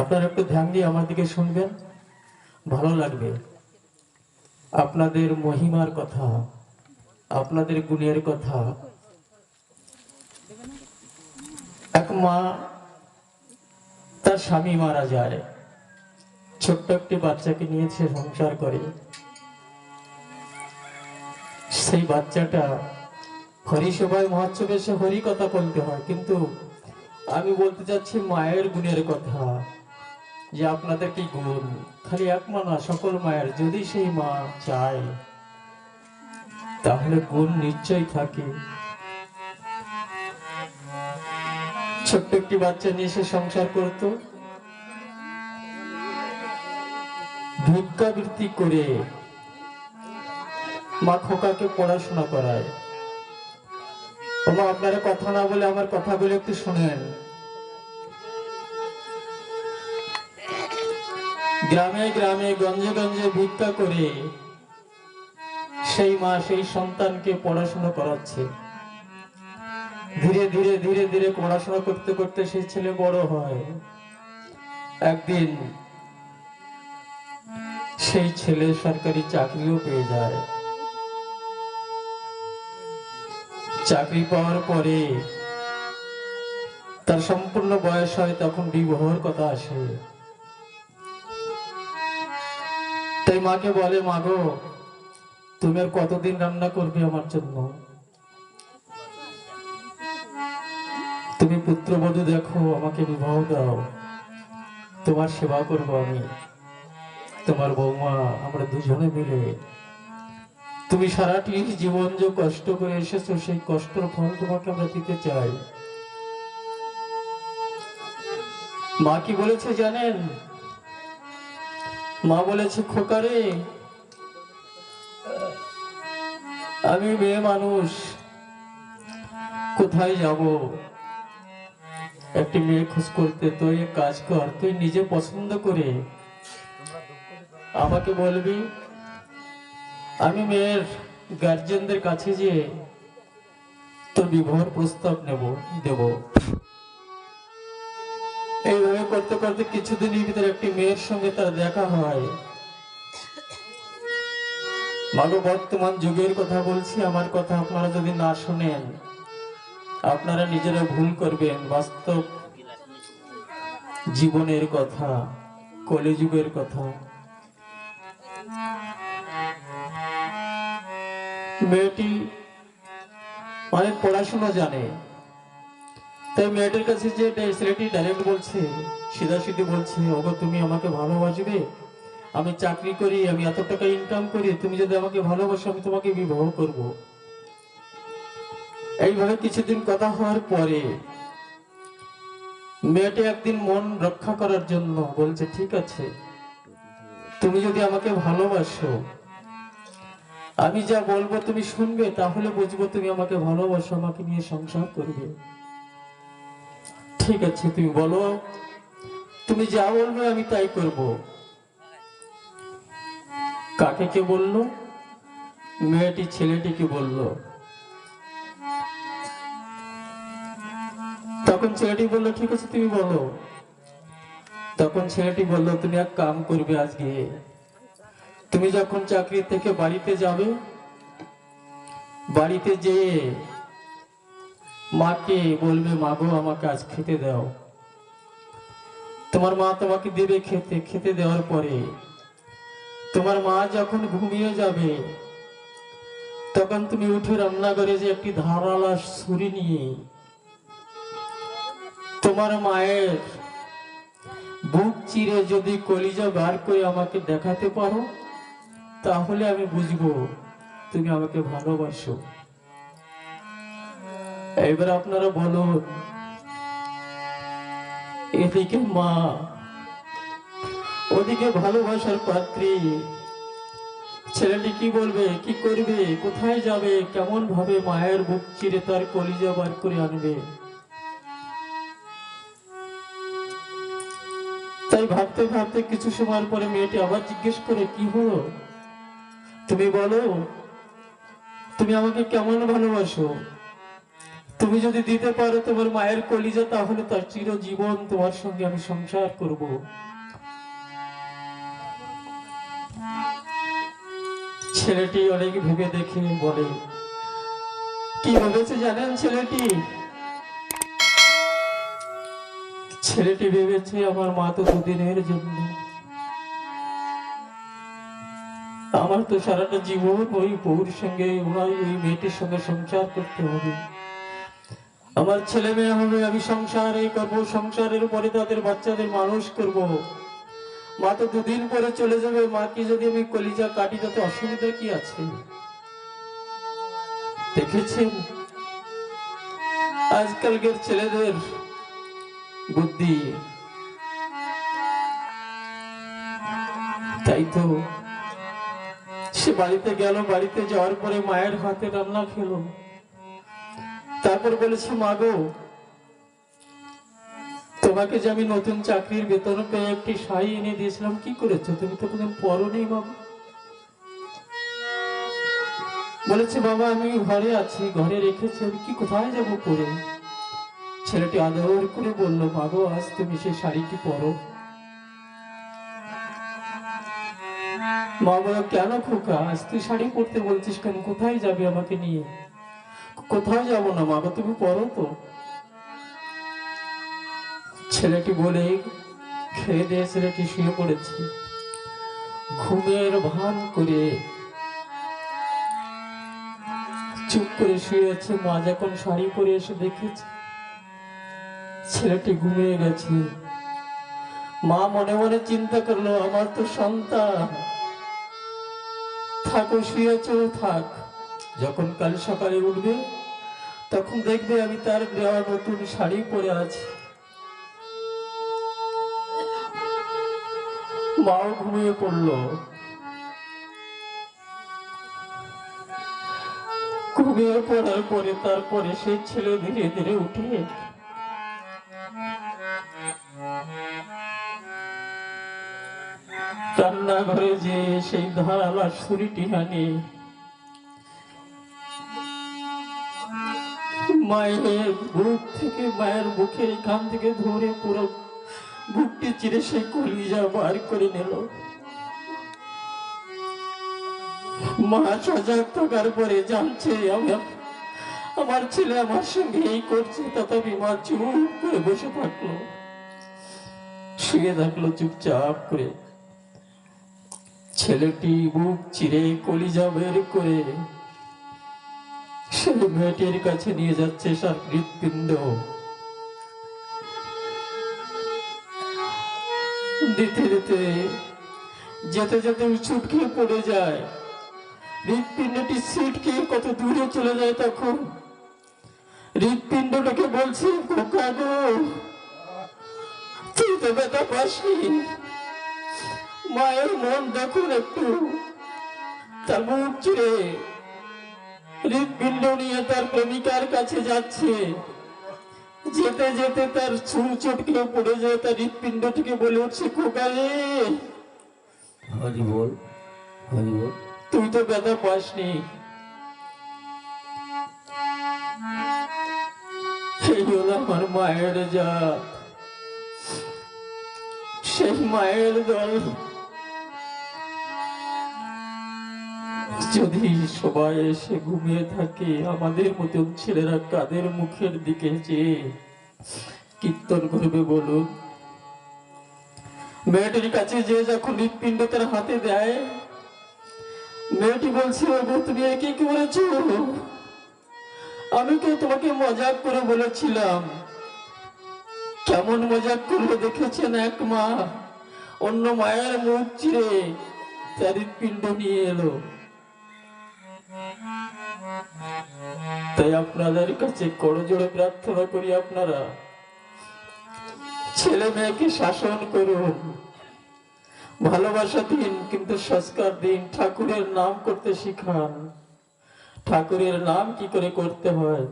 আপনারা একটু ধ্যান দিয়ে আমার দিকে শুনবেন, ভালো লাগবে। আপনাদের মহিমার কথা, আপনাদের গুণের কথা। এক মা, তার স্বামী মারা যায়। ছোট্ট একটি বাচ্চাকে নিয়ে সে সংসার করে। সেই বাচ্চাটা হরি সভায় মহোৎসবে সে হরি কথা বলতে হয়, কিন্তু আমি বলতে চাচ্ছি মায়ের গুণের কথা, যে আপনাদের কি গুণ, খালি এক মা না, সকল মায়ের, যদি সেই মা চায়, তাহলে গুণ নিশ্চয়ই থাকে। ছোট্ট একটি বাচ্চা নিয়ে সে সংসার করত। ভিক্ষাবৃত্তি করে মা খোকাকে পড়াশোনা করায়। বাবা, আপনারা কথা না বলে আমার কথাগুলো একটু শুনেন। গ্রামে গ্রামে, গঞ্জে গঞ্জে ভিক্ষা করে সেই মা সেই সন্তানকে পড়াশোনা করাচ্ছে। ধীরে ধীরে ধীরে ধীরে পড়াশোনা করতে করতে সেই ছেলে বড় হয়। একদিন সেই ছেলে সরকারি চাকরিও পেয়ে যায়। চাকরি পাওয়ার পরে তার সম্পূর্ণ বয়স হয় তখন বিবাহর কথা আসে। তাই মাকে বলে, মাগো, তুমি আর কতদিন রান্না করবে আমার জন্য? তুমি পুত্রবধূ দেখো, আমাকে বিবাহ দাও। তোমার সেবা করব আমি। তোমার বৌমা, আমরা দুজনে মিলে তুমি সারাটি জীবন যে কষ্ট করে এসেছ, সেই কষ্টের ফল তোমাকে আমরা দিতে চাই। মা কি বলেছে জানেন? মা বলেছে, খোকারে, আমি মেয়ে মানুষ, কোথায় যাব? একটি মেয়ে খোঁজ করতে, তুই কাজ কর, তুই নিজে পছন্দ করে আমাকে বলবি আমি মেয়ের গার্জেনদের কাছে যে তোর বিবাহের প্রস্তাব নেব, দেব। এইভাবে করতে করতে কিছুদিনের ভিতরে একটি মেয়ের সঙ্গে তার দেখা হয়। মাগো, বর্তমান যুগের কথা বলছি, আমার কথা আপনারা যদি না শুনেন, আপনারা নিজেরা ভুল করবেন, বাস্তব জীবনের কথা, কলিযুগের কথা। মেয়েটি অনেক পড়াশোনা জানে। তাই মেয়েটির কাছে যে ছেলেটি ডাইরেক্ট বলছে সিধা সিধি বলছে, ওগো, তুমি আমাকে ভালোবাসবে, আমি চাকরি করি, আমি এত টাকা ইনকাম করি, তুমি যদি আমাকে ভালোবাসো, আমি তোমাকে বিবাহ করব। এইভাবে কিছুদিন কথা হওয়ার পরে মেয়েটি একদিন মন রক্ষা করার জন্য বলছে, ঠিক আছে, তুমি যদি আমাকে ভালোবাসো আমি যা বলব তুমি শুনবে, তাহলে বুঝব তুমি আমাকে ভালোবাসো, আমাকে নিয়ে সংসার করবে। ঠিক আছে, তুমি বলো, তুমি যা বলবে আমি তাই করব। কাকে কে বলল? মেয়েটি ছেলেটিকে বলল। তখন ছেলেটি বলল, ঠিক আছে, তুমি বলো। তখন ছেলেটি বলল, তুমি এক কাম করবে আজকে। তুমি যখন চাকরি থেকে বাড়িতে যাবে, বাড়িতে যেয়ে মাকে বলবে মাগো আমাকে আজ খেতে দাও। তোমার মা তোমাকে দেবে খেতে। খেতে দেওয়ার পরে তোমার মা যখন ঘুমিয়ে যাবে, তখন তুমি উঠে রান্নাঘরে যে একটি ধারালা ছুরি নিয়ে তোমার মায়ের বুক চিরে যদি কলিজা বার করে আমাকে দেখাতে পারো তাহলে আমি বুঝব, তুমি আমাকে ভালোবাসো। এবার আপনারা বলুন, এদিকে মা, ওদিকে ভালোবাসার পাত্রী। ছেলেটি কি বলবে, কি করবে, কোথায় যাবে কেমন ভাবে মায়ের বুক চিরে তার কলিজা বার করে আনবে? তাই ভাবতে ভাবতে কিছু সময় পরে মেয়েটি আবার জিজ্ঞেস করে, কি হলো? তুমি বলো, তুমি আমাকে কেমন ভালোবাসো? তুমি যদি দিতে পারো তোমার মায়ের কলিজা, তাহলে তার চিরজীবন তোমার সঙ্গে আমি সংসার করব। ছেলেটি অনেক ভেবে দেখে বলে, কি ভেবেছে জানেন ছেলেটি? ছেলেটি ভেবেছে, আমার মা তো দুদিনের জন্য আমার তো সারাটা জীবন ওই বউর সঙ্গে ওই ওই মেয়েটির সঙ্গে সংসার করতে হবে। আমার ছেলে মেয়ে হবে আমি সংসারে করব, সংসারের পরে তাদের বাচ্চাদের মানুষ করব। মা তো দুদিন পরে চলে যাবে, মাকে যদি আমি কলিজা কাটি তাতে অসুবিধা কি আছে? দেখেছেন? আজকালকার ছেলেদের বুদ্ধি। তাই তো সে বাড়িতে গেল, বাড়িতে যাওয়ার পরে মায়ের হাতে রান্না খেলো। তারপর বলেছে মাগো তোমাকে যে আমি নতুন চাকরির বেতন পেয়ে একটি শাড়ি এনে দিয়েছিলাম, কি করেছ? তুমি তো কোনদিন পরো নেই বাবা। বলেছে, বাবা, আমি ঘরে আছি, ঘরে রেখেছি, আমি কি কোথায় যাব পরে? ছেলেটি আদর করে বলল মাগো আজ তুমি সেই শাড়িটি পরো। মা কেন খোকা? আজ তুই শাড়ি পরতে বলছিস কেন? কোথায় যাবে আমাকে নিয়ে? কোথাও যাব না মা তুমি তো। ছেলেটি বলে, খেয়ে দিয়ে ছেলেটি শুয়ে পড়েছে। ঘুমের ভান করে চুপ করে শুয়ে আছে মা, যখন শাড়ি পরে এসে দেখেছে, ছেলেটি ঘুমিয়ে গেছে। মা মনে মনে চিন্তা করল, আমার তো সন্তান। থাকো শুয়েছো থাক। যখন কাল সকালে উঠবে, তখন দেখবে আমি তার দেওয়া নতুন শাড়ি পরে আছি। মাও ঘুমিয়ে পড়ল। ঘুমিয়ে পড়ার পরে তারপরে সেই ছেলে ধীরে ধীরে উঠে। রান্নাঘরে যে সেই ধারালা ছুরিটি হানি। মায়ের বুক থেকে, মায়ের বুকের এখান থেকে ধরে পুরো বুকটি চিরে সেই কলিজা বার করে নিল। মা সজাগ থাকার পরে জানছে আমি, আমার ছেলে আমার সঙ্গে এই করছে, তথাপি মা চুপ করে বসে থাকল। শুয়ে থাকল, চুপচাপ করে ছেলেটি বুক চিরে কলিজা বের করে সে মেয়েটির কাছে নিয়ে যাচ্ছে সার হৃৎপিণ্ড। দিতে দিতে যেতে যেতে খেয়ে পড়ে যায়। হৃৎপিণ্ডটি খেয়ে কত দূরে চলে যায় তখন। হৃৎপিণ্ডটাকে বলছে খোকা গো, তুই তো ব্যথা পাসনি মায়ের মন দেখুন একটু। তার মুখ চিরে হৃদপিণ্ড নিয়ে তার প্রেমিকার কাছে যাচ্ছে। যেতে যেতে তার চুল চটকে পড়ে যায় তার হৃদপিণ্ড থেকে বলে উঠছে হরি বল হরি বল। তুই তো ব্যথা পাসনি। হলো আমার মায়ের যা সেই মায়ের দল। যদি সবাই এসে ঘুমিয়ে থাকে, আমাদের মতন ছেলেরা কাদের মুখের দিকে চেয়ে? কীর্তন করবে বলুন। মেয়েটির কাছে যে যখন হৃৎপিণ্ড তার হাতে দেয়, মেয়েটি বলছে, ওগো, তুমি কি করেছ আমি তো তোমাকে মজাক করে বলেছিলাম। কেমন মজাক করল দেখেছেন এক মা? অন্য মায়ের মুখ চিরে তার হৃৎপিণ্ড নিয়ে এলো। তাই আপনাদের কাছে করজোড়ে প্রার্থনা করি আপনারা। ছেলে মেয়েকে শাসন করুন। ভালোবাসা দিন, কিন্তু সংস্কার দিন। ঠাকুরের নাম করতে শিখান। ঠাকুরের নাম কি করে করতে হয়?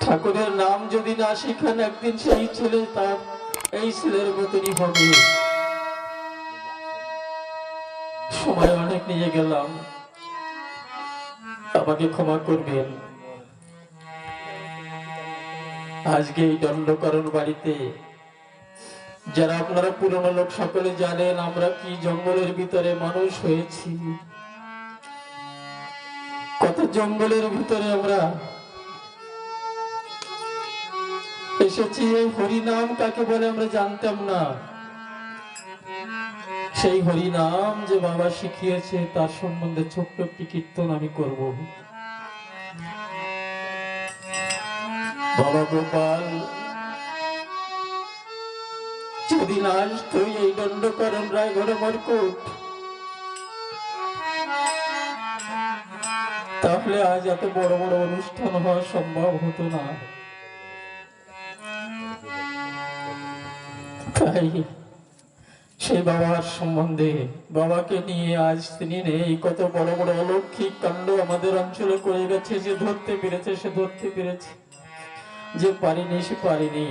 ঠাকুরের নাম যদি না শিখান, একদিন সেই ছেলে তার, এই ছেলের মতনই হবে। সময় অনেক নিয়ে গেলাম। আমাকে ক্ষমা করবেন। আজকে এই দণ্ডকরণ বাড়িতে যারা আপনারা পুরনো লোক, সকলে জানেন আমরা কি জঙ্গলের ভিতরে মানুষ হয়েছি। কত জঙ্গলের ভিতরে আমরা এসেছি, এই হরিনাম কাকে বলে আমরা জানতাম না। সেই হরিনাম যে বাবা শিখিয়েছে, তার সম্বন্ধে ছোট্ট একটি কীর্তন আমি করব। বাবা গোপাল, যদি না আসতো এই দণ্ডকরণ রায়গড়ে মরকুট, তাহলে আজ এত বড় বড় অনুষ্ঠান হওয়া সম্ভব হতো না। তাই সেই বাবার সম্বন্ধে বাবাকে নিয়ে আজ তিনি নেই। কত বড় বড় অলৌকিক কাণ্ড আমাদের অঞ্চলে করে গেছে, যে ধরতে পেরেছে, সে ধরতে পেরেছে। যে পারিনি, সে পারিনি।